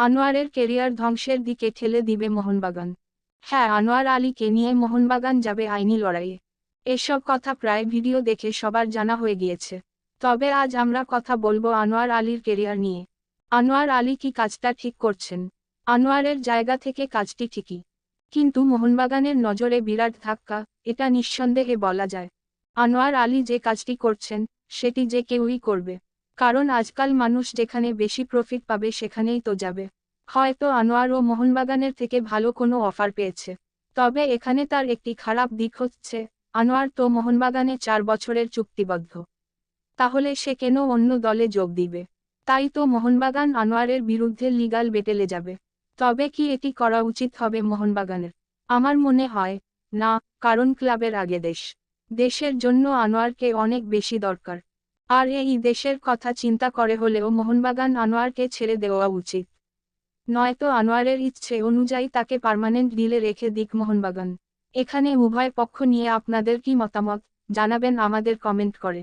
আনোয়ারের career ধ্বংসের দিকে ঠেলে দিবে মোহনবাগান। হ্যাঁ আনোয়ার আলীকে নিয়ে মোহনবাগান যাবে আইনি লড়াইয়ে। এসব কথা প্রায় ভিডিও দেখে সবার জানা হয়ে গিয়েছে। তবে আজ আমরা কথা বলব আনোয়ার আলীর কেরিয়ার নিয়ে। আনোয়ার আলী কি কাজটা ঠিক করছেন? আনোয়ারের জায়গা থেকে কাজটি ঠিকই। কিন্তু মোহনবাগানের নজরে বিরাট ধাক্কা, এটা নিঃসন্দেহে বলা যায়। আনোয়ার আলী যে কাজটি করছেন, সেটি যে কেউই করবে। কারণ আজকাল মানুষ যেখানে বেশি প্রফিট পাবে সেখানেই তো যাবে। হয়তো আনোয়ার ও মোহনবাগানের থেকে ভালো কোনো অফার পেয়েছে। তবে এখানে তার একটি খারাপ দিক হচ্ছে, আনোয়ার তো মোহনবাগানে চার বছরের চুক্তিবদ্ধ। তাহলে সে কেন অন্য দলে যোগ দিবে? তাই তো মোহনবাগান আনোয়ারের বিরুদ্ধে লিগাল বেটেলে যাবে। তবে কি এটি করা উচিত হবে মোহনবাগানের? আমার মনে হয়, না, কারণ ক্লাবের আগে দেশ। দেশের জন্য আনোয়ারকে অনেক বেশি দরকার। আর এই দেশের কথা চিন্তা করে হলেও মোহনবাগান আনোয়ারকে ছেড়ে দেওয়া উচিত। নয়তো আনোয়ারের ইচ্ছে অনুযায়ী তাকে পার্মানেন্ট ডিলে রেখে দিক মোহনবাগান। এখানে উভয় পক্ষ নিয়ে আপনাদের কি মতামত? জানাবেন আমাদের কমেন্ট করে।